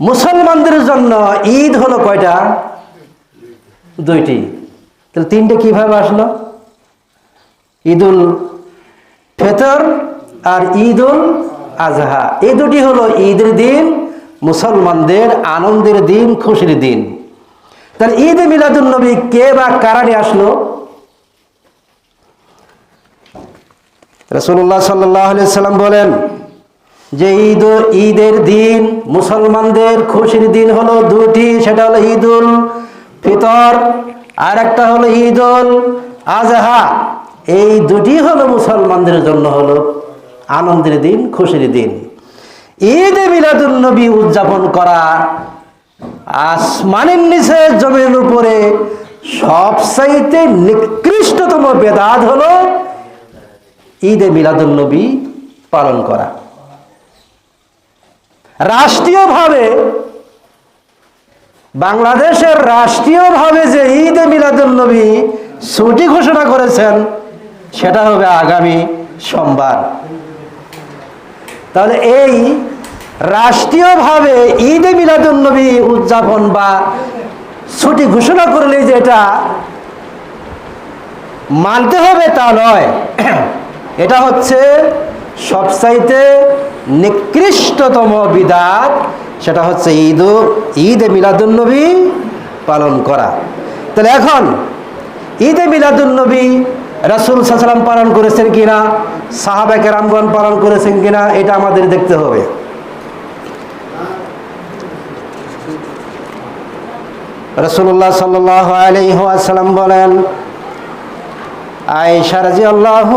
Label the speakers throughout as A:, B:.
A: মুসলমানদের জন্য ঈদ হলো কয়টা? দুইটি। তাহলে তিনটে কীভাবে আসলো? ঈদুল ফেতর আর ঈদুল আজহা। এই দুটি হলো ঈদের দিন, মুসলমানদের আনন্দের দিন, খুশির দিন। তাহলে ঈদ মিলাদুল নবী কে বা কারানি আসলো? রসুল্লাহ সাল্লাম বলেন যে ঈদ ঈদের দিন মুসলমানদের খুশির দিন হলো দুটি, সেটা হলো ঈদুল ফিতর আর একটা হলো ঈদুল আজহা। এই দুটি হলো মুসলমানদের জন্য হলো আনন্দের দিন, খুশির দিন। ঈদ মিলাদুল নবী উদযাপন করা আসমানের নিচে জমির উপরে সবচাইতে নিকৃষ্টতম বেদাত হলো ঈদে মিলাদুল নবী পালন করা। রাষ্ট্রীয়ভাবে, বাংলাদেশের রাষ্ট্রীয়ভাবে যে ঈদে মিলাদুল নবী ছুটি ঘোষণা করেছেন, সেটা হবে আগামী সোমবার। তাহলে এই রাষ্ট্রীয়ভাবে ঈদে মিলাদুল নবী উদযাপন বা ছুটি ঘোষণা করলে যে এটা মানতে হবে তা নয়। এটা হচ্ছে সবচাইতে নিকৃষ্টতম বিদাত, সেটা হচ্ছে ঈদ ঈদে মিলাদুলনবী পালন করা। তাহলে এখন, ঈদে মিলাদুলনবী রাসুল সাল্লাম পালন করেছেন কিনা সাহাবাকে রামগণ পালন করেছেন কিনা, এটা আমাদের দেখতে হবে। রসুল্লাহ সাল্লাহ আলহাসাল্লাম বলেন আয়েশা আল্লাহ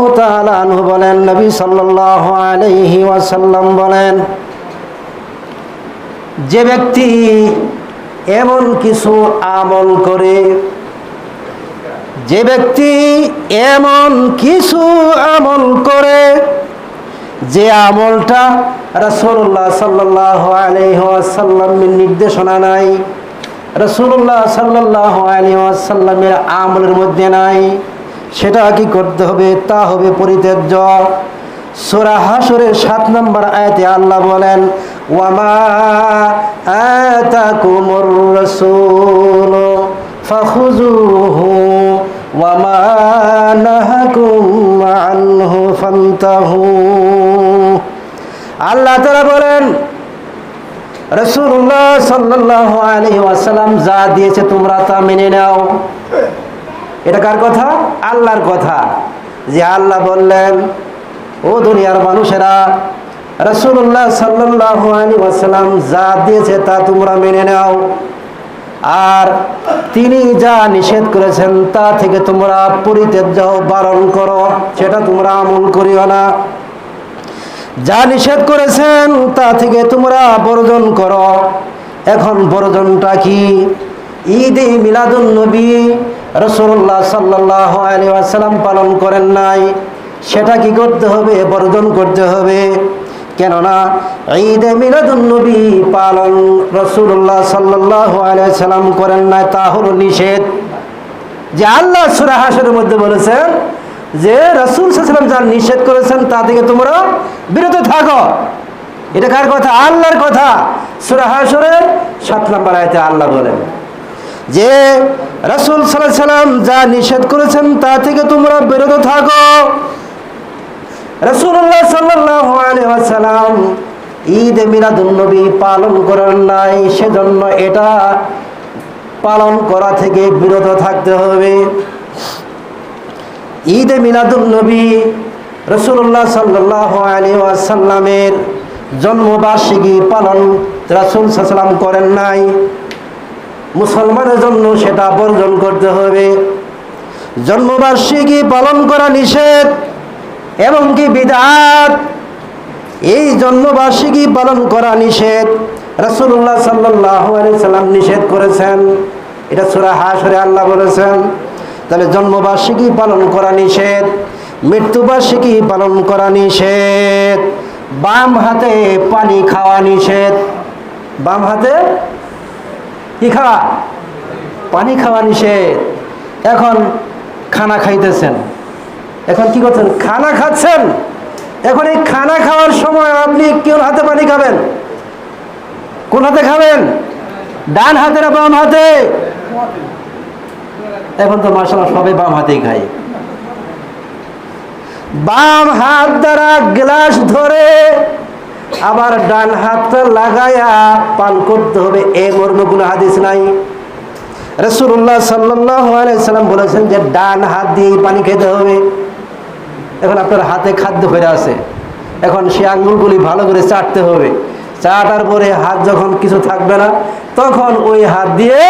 A: আনহু বলেন, নবী সাল্লাহ আলহি ওয়াসাল্লাম বলেন, যে ব্যক্তি এমন কিছু আমল করে, যে ব্যক্তি এমন কিছু আমল করে, যে আমলটা রসুল্লাহ সাল্লাহ আলহাসাল্লামের নির্দেশনা নাই রসুল্লাহ সাল্লাহ আলহাসাল্লামের আমলের মধ্যে নাই। সেটা কি করতে হবে? তা হবে পরিত্যাজ্য। সোরা হাসরের সাত নম্বর আয়াতে আল্লাহ বলেন, ওয়ামা ওয়ামা আল্লাহ তাআলা বলেন রসুল্লাহ সাল্লাহ আলহি যা দিয়েছে তোমরা তা মেনে নাও। এটা কার কথা? আল্লাহর কথা। যে আল্লাহ বললেন, ও দুনিয়ার মানুষেরা রসুল্লাহ সাল্লাহ আলী ওয়াসাল্লাম যা দিয়েছে তা তোমরা মেনে নাও। আর তিনি যা নিষেধ করেছেন তা থেকে তোমরা পরিত্যাজ্য বারণ করো, সেটা তোমরা আমল করিও না। যা নিষেধ করেছেন তা থেকে তোমরা বর্জন করো। এখন বর্জনটা কি? ঈদে মিলাদুল নবী রসুল্লাহ সাল্লাহ আলী আসালাম পালন করেন নাই। সেটা কি করতে হবে? বর্জন করতে হবে। কেননা ঈদে মিলাদুল নবী পালন রসুল্লাহ সাল্লাহ আলিয়াল্লাম করেন নাই, তা হলো নিষেধ। যে আল্লাহ সুরা হাসের মধ্যে বলেছেন যে রসুল সাল্লাম যা নিষেধ করেছেন, তা থেকে তোমরা বিরত থাকো। এটা কার কথা? আল্লাহর কথা। সুরা হাসরের সাত নম্বর আয়তে আল্লাহ বলেন যে রসুল সাল্লাহ সাল্লাম যা নিষেধ করেছেন তা থেকে তোমরা বিরত থাকো। রসুল্লাহ সাল্লাম ঈদ মিলাদুলনবী পালন করেন নাই, সেজন্য এটা পালন করা থেকে বিরত থাকতে হবে। ঈদ মিলাদুলনবী রসুল্লাহ সাল্লাহ আলী আসাল্লামের জন্মবার্ষিকী পালন রাসুল সাল্লাম করেন নাই। মুসলমানের জন্য সেটা বর্জন করতে হবে। জন্মবার্ষিকী পালন করা নিষেধ এবং কি বিদাত এই জন্মবার্ষিকী পালন করা নিষেধ। রসুল্লাহ সাল্লাহ সাল্লাম নিষেধ করেছেন। এটা সুরা হাসরে আল্লাহ বলেছেন। তাহলে জন্মবার্ষিকী পালন করা নিষেধ, মৃত্যুবার্ষিকী পালন করা নিষেধ, বাম হাতে পানি খাওয়া নিষেধ, বাম হাতে কি খাওয়া? পানি খাওয়া নিষেধ। এখন খানা খাইতেছেন। এখন কি করছেন? খানা খাচ্ছেন। এখন এই খানা খাওয়ার সময় আপনি কেউ হাতে পানি খাবেন? কোন হাতে খাবেন? ডান হাতে না বাম হাতে? এখন তো মাসাল্লাহ সবাই বাম হাতেই খায় বাম হাত দ্বারা গ্লাস ধরে আবার ডান হাতটা লাগায়া পান করতে হবে। এ মর্ম কোনো হাদিস নাই। রসুল্লাহ সাল্লাহ সাল্লাম বলেছেন যে ডান হাত দিয়ে পানি খেতে হবে। এখন আপনার হাতে খাদ্য হয়ে আছে। এখন সে আঙ্গুলগুলি ভালো করে চাটতে হবে। চাটার পরে হাত যখন কিছু থাকবে না, তখন ওই হাত দিয়ে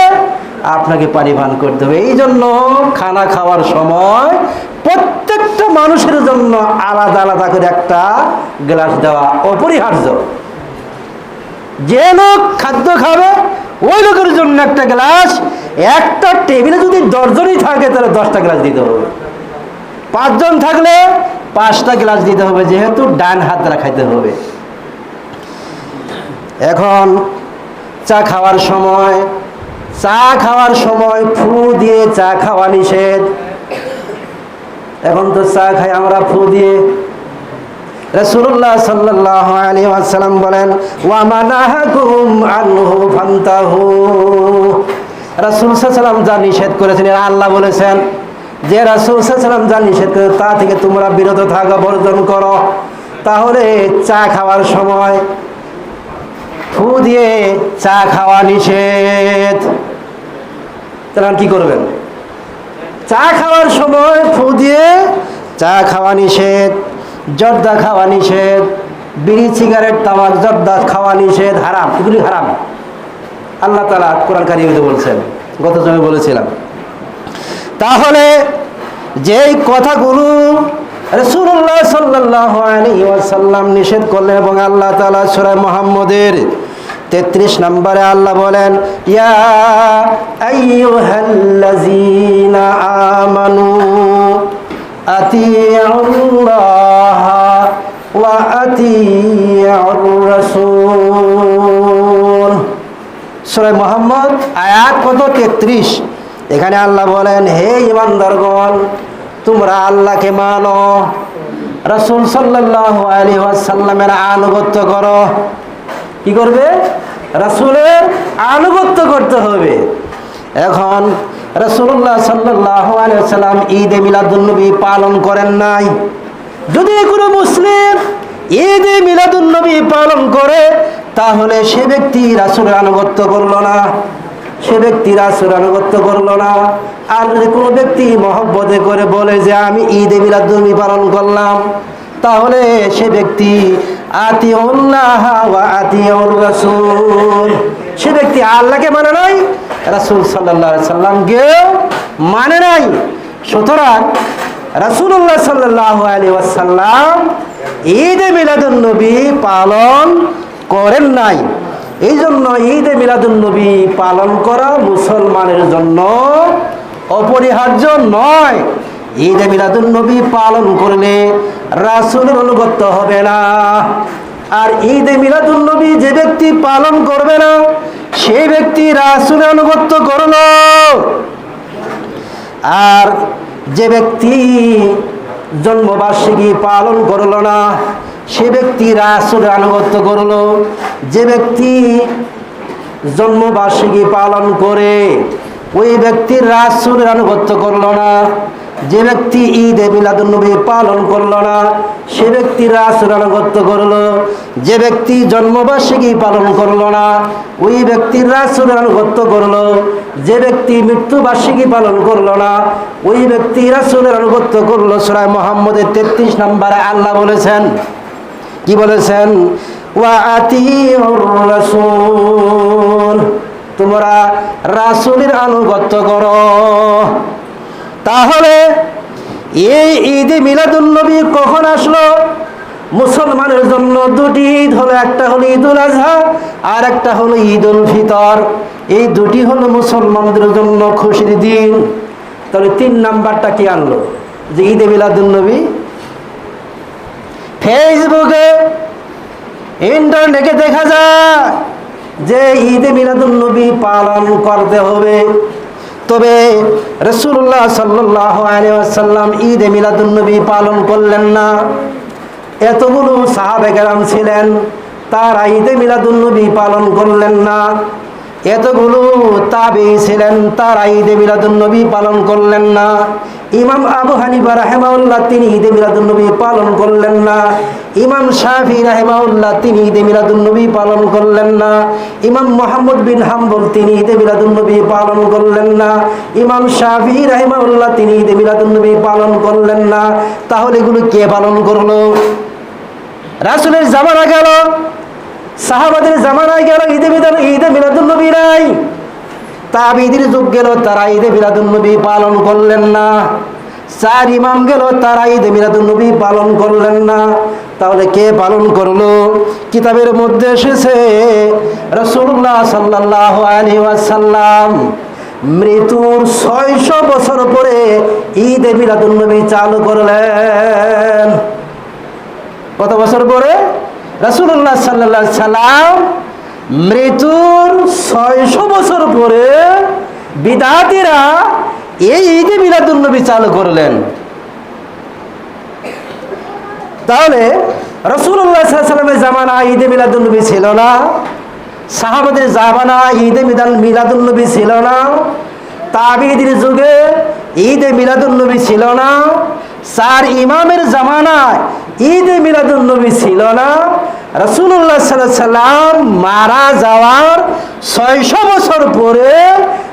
A: আপনাকে পানি পান করতে হবে। এই জন্য খানা খাওয়ার সময় প্রত্যেকটা মানুষের জন্য আলাদা আলাদা করে একটা গ্লাস দেওয়া অপরিহার্য। যে লোক খাদ্য খাবে, ওই লোকের জন্য একটা গ্লাস, একটা টেবিলে যদি দশজনই থাকে, তাহলে দশটা গ্লাস দিতে হবে। পাঁচজন থাকলে পাঁচটা গ্লাস দিতে হবে, যেহেতু ডান হাত দ্বারা খাইতে হবে। এখন চা খাওয়ার সময়, চা খাওয়ার সময় ফু দিয়ে চা খাওয়া নিষেধ। এখন তো চা খাই, আমরা ফু দিয়ে। বলেন রাসূল যা নিষেধ করেছেন আল্লাহ বলেছেন, যে রাসূল যা নিষেধ করে থেকে তোমরা বিরত করো। তাহলে চা খাওয়ার সময় ফু দিয়ে চা খাওয়া নিষেধ। আর কি করবেন? চা খাওয়ার সময় ফু দিয়ে চা খাওয়া নিষেধ, জর্দা খাওয়া নিষেধ, বিড়ি, সিগারেট, তামাক, জর্দা খাওয়া নিষেধ, হারাম, এগুলি হারাম। আল্লাহ তালা কোরআন কারিমে বলছেন গত সময় বলেছিলাম। তাহলে যেই কথাগুলো রসুল্লাহ সাল্লাহ আলী ওয়াসাল্লাম নিষেধ করলেন এবং আল্লাহ তালা সুরায় মোহাম্মদের তেত্রিশ নম্বরে আল্লাহ বলেন, ইয়া আমানু, আতিউল্লাহ ওয়া আতিউর রাসূল সূরা মুহাম্মদ, আয়াত কত? 33 এখানে আল্লাহ বলেন, হে ইমানদারগণ তোমরা আল্লাহকে মানো, রাসূল সাল্লাল্লাহু আলাইহি ওয়াসাল্লামের আনুগত্য করো। কি করবে? রাসূলের আনুগত্য করতে হবে। এখন রাসূলুল্লাহ সাল্লাল্লাহু আলাইহি ওয়াসাল্লাম ঈদে মিলাদুন্নবী পালন করেন নাই। যদি কোনো মুসলিম ঈদে মিলাদুন্নবী পালন করে, তাহলে সে ব্যক্তি রাসূলের আনুগত্য করল না। সে ব্যক্তি রাসূলের আনুগত্য করল না। আর যদি কোনো ব্যক্তি মহব্বতে করে বলে যে, আমি ঈদে মিলাদুন্নবী পালন করলাম, তাহলে সে ব্যক্তি রাসূল সে ব্যক্তি আল্লাহকে মানে নাই, রাসূল সাল্লাল্লাহু আলাইহি সাল্লামকে মানে নাই। সুতরাং রাসূলুল্লাহ সাল্লাল্লাহু আলাইহি ওয়াসাল্লাম ঈদে মিলাদুলনবী পালন করেন নাই। এই জন্য ঈদে মিলাদুন নবী পালন করা মুসলমানের জন্য অপরিহার্য নয়। ঈদে মিলাদুন নবী পালন করলে রাসূলের অনুগত্য হবে না। আর ঈদে মিলাদুন নবী যে ব্যক্তি পালন করবে না, সেই ব্যক্তি রাসূলের অনুগত্য করল আর যে ব্যক্তি জন্মবার্ষিকী পালন করল না, সে ব্যক্তি রাসূলের আনুগত্য করল। যে ব্যক্তি জন্মবার্ষিকী পালন করে, ওই ব্যক্তির রাসূলের আনুগত্য করল না। যে ব্যক্তি ঈদ এ মিলাদুন্নবী পালন করল না, সে ব্যক্তি রাসূল আনুগত্য করল। যে ব্যক্তি জন্মবার্ষিকী পালন করল না, ওই ব্যক্তির রাসূল আনুগত্য করল। যে ব্যক্তি মৃত্যুবার্ষিকী পালন করল না, ওই ব্যক্তি রাসূলের আনুগত্য করল। সূরা মুহাম্মদের 33 নম্বরে আল্লাহ বলেছেন, কি বলেছেন? তোমরা রাসূলের আনুগত্য করো। তাহলে এই ঈদে মিলাদুন্নবী কখন আসলো? মুসলমানের জন্য দুটি ঈদ হলো, একটা হলো ঈদুল আজহা আর একটা হলো ঈদুল ফিতর। এই দুটি হলো মুসলমানদের জন্য খুশির দিন। তাহলে তিন নাম্বারটা কি আনলো? যে ঈদে মিলাদুন্নবী ফেসবুকে, ইন্টারনেটে দেখা যায় যে ঈদে মিলাদুন্নবী পালন করতে হবে। তবে রসুল্লাহ সাল্লাহ আলিয়াল্লাম এ মিলাদুন্নবী পালন করলেন না। এতগুলো সাহাবেকেরাম ছিলেন, তারা ঈদে মিলাদুন্নবী পালন করলেন না। এতগুলো তাবেই ছিলেন, তারা ঈদে মিলাদুন্নবী পালন করলেন না। ইমাম আবু হানিফা রাহেমাউল্লাহ তিনি ঈদে মিলাদুন্নবী পালন করলেন না। ইমাম শাফি রাহেমাউল্লাহ তিনি ঈদে মিলাদুন্নবী পালন করলেন না। ইমাম মোহাম্মদ বিন হাম্বল, তিনি ঈদে মিলাদুন্নবী পালন করলেন না। ইমাম শাফি রাহেমাউল্লাহ তিনি ঈদে মিলাদুন্নবী পালন করলেন না। তাহলে এগুলো কে পালন করল? রাসুলের জামানা গেল, সাহাবাদের জামানায় গেল, ঈদে মিলাদ ঈদে মিলাদুন্নবী নাই। তাবিদের যুগ গেল, তারা ঈদে মিলাদুন্নবী পালন করলেন না। চার ইমাম গেল, তারা ঈদে মিলাদুন্নবী পালন করলেন না। তাহলে কে পালন করল? কিতাবের মধ্যে এসেছে রসুল্লাহ সাল্লাহ আলী ওয়াসাল্লাম মৃত্যুর ছয়শো বছর পরে ঈদে মিলাদুন্নবী চালু করলেন। কত বছর পরে? রাসুল্লাহ সাল্লাহ সাল্লাম মৃত্যুর ছয়শো বছর পরে বিদাতিরা এই ঈদে মিলাদুন্নবী চালু করলেন, তাহলে রসুল্লাহ জামানা ঈদে মিলাদুন্নবী ছিল না, সাহাবাদের জামানা ঈদে মিদান মিলাদুন্নবী ছিল না, তাবিদের যুগে ঈদে ছিল না, চার ইমামের জামানায় ঈদে ছিল না রসুল্লাহ সাল্লাম মারা যাওয়ার ছয়শো বছর পরে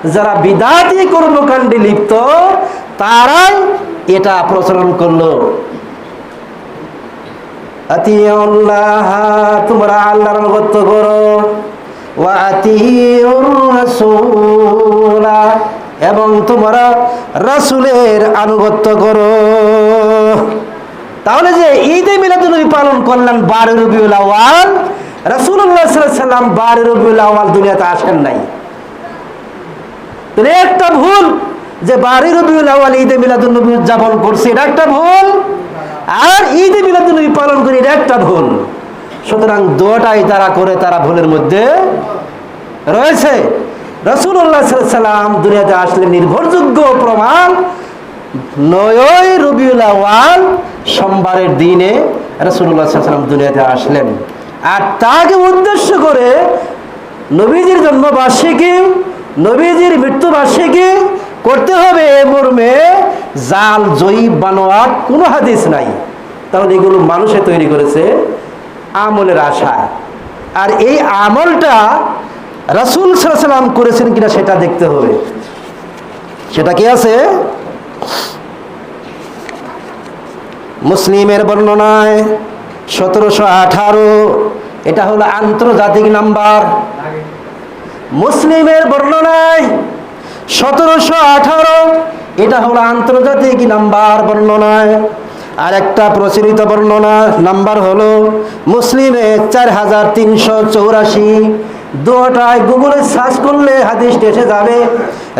A: যারা বিদাতি কর্মকাণ্ডে লিপ্ত, তারাই এটা প্রচলন করল। তোমরা আল্লাহর আনুগত্য করো। এবং তোমরা রাসূলের আনুগত্য করো। তাহলে যে ঈদে মিলাদুন্নবী পালন করলেন বারো রবিউল আওয়াল আলাইহি সাল্লাম বারো রবিউল আওয়াল দুনিয়াতে আসেন নাই। তাহলে একটা ভুল যে বারো রবিউল আওয়াল ঈদে মিলাদুন্নবী উদযাপন করছে, এটা একটা ভুল। আর ঈদে মিলাদুন্নবী পালন করি এটা একটা ভুল। সুতরাং দুটাই তারা করে তারা ভুলের মধ্যে রয়েছে। রসুল্লাহ সাল্লাম দুনিয়াতে আসলে নির্ভরযোগ্য প্রমাণ নয় রবিউল আওয়াল সোমবারের দিনে রসুল্লাহ সাল্লাম দুনিয়াতে আসলেন। আর তাকে উদ্দেশ্য করে নবীজির জন্মবার্ষিকী নবীজির মৃত্যুবার্ষিকী করতে হবে এ মর্মে জাল জয়ী বানোয়ার কোনো হাদিস নাই। তাহলে এগুলো মানুষে তৈরি করেছে আমলের আশায়। আর এই আমলটা রাসুল সাল্লাম করেছেন কিনা সেটা দেখতে হবে। সেটা কি আছে? মুসলিমের বর্ণনায় সতেরোশো আঠারো, এটা হলো আন্তর্জাতিক নাম্বার। মুসলিমের বর্ণনায় সতেরোশো আঠারো, এটা হলো আন্তর্জাতিক নাম্বার বর্ণনায়। আর একটা প্রচলিত বর্ণনা, নাম্বার হলো মুসলিমে চার হাজার তিনশো চৌরাশি। দুটায় গুগলে সার্চ করলে হাদিস এসে যাবে।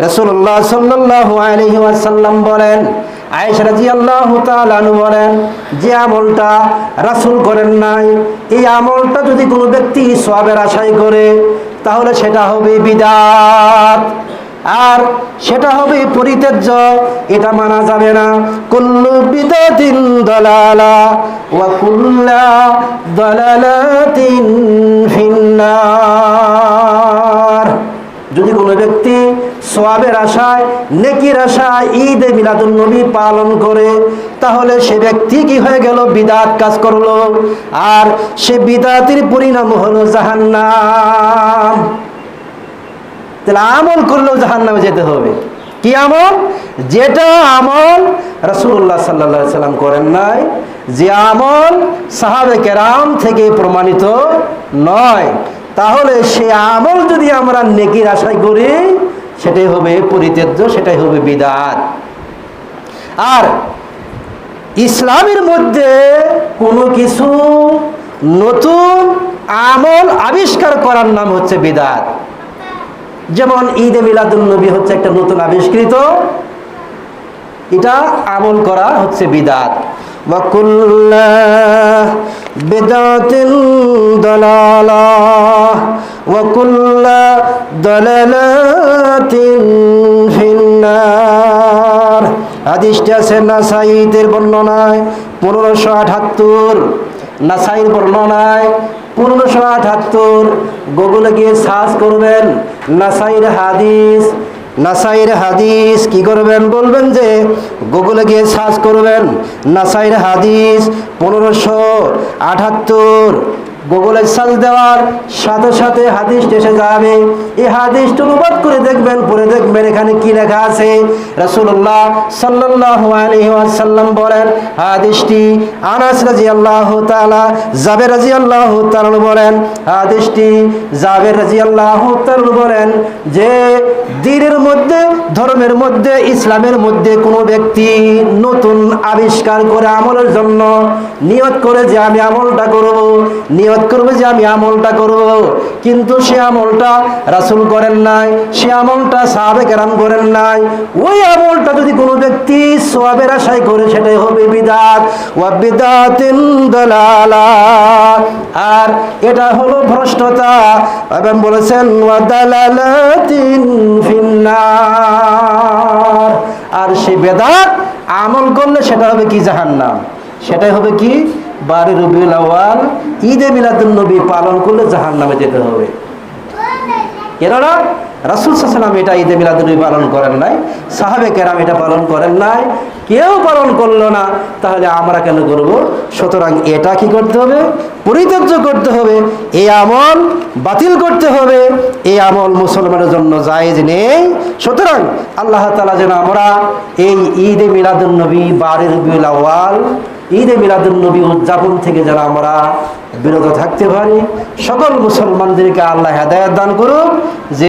A: রসুল্লাহ সাল্লাহ আলহি বলেন বলেন, যে আমলটা রাসুল করেন নাই, এই আমলটা যদি কোনো ব্যক্তি সবের আশাই করে তাহলে সেটা হবে বিদাত। আর সেটা হবে পরিত্যাজ্য, এটা মানা যাবে না। কুল্লু বিদাতিন দলালা ওয়া কুল্লা দলালাতিন ফিন্নার। যদি কোনো ব্যক্তি সোয়াবের আশায়, নেকির আশায় ঈদে মিলাদুল নবী পালন করে তাহলে সে ব্যক্তি কি হয়ে গেল? বিদাত কাজ করল। আর সে বিদাতির পরিণাম হলো জাহান্নাম। তাহলে আমল করলেও জাহান নামে যেতে হবে। কি আমল? যেটা আমল রসুল্লাহ সাল্লা সাল্লাম করেন নাই, যে আমল সাহাবে কেরাম থেকে প্রমাণিত নয়। তাহলে সে আমল যদি আমরা নেকির আশায় করি, সেটাই হবে পরিত্যাজ্য, সেটাই হবে বিদাত। আর ইসলামের মধ্যে কোনো কিছু নতুন আমল আবিষ্কার করার নাম হচ্ছে বিদাত। যেমন ঈদে মিলাদুলনবী হচ্ছে একটা নতুন আবিষ্কৃত। এটা আমল করা হচ্ছে বিদাত। বিদাতিন দলালা। হাদিসটি আছে নাসাইদের বর্ণনায় পনেরোশো আঠাত্তর নাসাইর বর্ণনায় পনেরোশো আঠাত্তর গুগলে গিয়ে সার্চ করবেন নাসাইর হাদিস। নাসাইর হাদিস কি করবেন বলবেন যে গুগলে গিয়ে সার্চ করবেন নাসাইর হাদিস পনেরোশো আঠাত্তর গুগলে সার্চ দেওয়ার সাথে সাথে হাদিসটি এসে যাবে। এই হাদিসটি অনুবাদ করে দেখবেন পরে দেখবেন এখানে কি লেখা আছে। রাসূলুল্লাহ সাল্লাল্লাহু আলাইহি ওয়াসাল্লাম বলেন, হাদিসটি আনাস রাদিয়াল্লাহু তাআলা, জাবের রাদিয়াল্লাহু তাআলা বলেন, হাদিসটি জাবের রাদিয়াল্লাহু তাআলা বলেন যে দ্বীনের মধ্যে, ধর্মের মধ্যে, ইসলামের মধ্যে কোনো ব্যক্তি নতুন আবিষ্কার করে আমলের জন্য নিয়ত করে যে আমি আমলটা করব, নিয়ত করবে যে আমি আমলটা করব। কিন্তু সে আমলটা রাসূল করেন নাই, সে আমলটা সাহাবে কেরাম করেন নাই। ওই আমলটা যদি কোনো ব্যক্তি সোয়াবের আশায় করে, সেটাই হবে বিদাত। ওয়া বিদাতিন দালালা। আর এটা হলো ভ্রষ্টতা। এবং বলেছেন, ওয়া দালালাতিন ফিন্নার। আর সে বেদাত আমল করলে সেটা হবে কি জাহান্নাম? সেটাই হবে কি? বারে রবিউল আওয়াল ঈদে মিলাদুল নবী পালন করলে জাহান্নামে যেতে হবে। কেননা রাসুল সাল্লাম এটা ঈদে মিলাদুলনবী পালন করেন নাই, সাহাবে কেরাম এটা পালন করেন নাই, কেউ পালন করল না, তাহলে আমরা কেন করব? সুতরাং এটা কি করতে হবে? পরিত্যাজ্য করতে হবে, এই আমল বাতিল করতে হবে, এই আমল মুসলমানের জন্য জায়েজ নেই। সুতরাং আল্লাহ তালা যেন আমরা এই ঈদে মিলাদুলনবী বারের রবিউল আওয়াল মিলাদুল নবী উদযাপন থেকে যেন আমরা বিরত থাকতে পারি, সকল মুসলমানদেরকে আল্লাহ হেদায়ত দান করুক। যে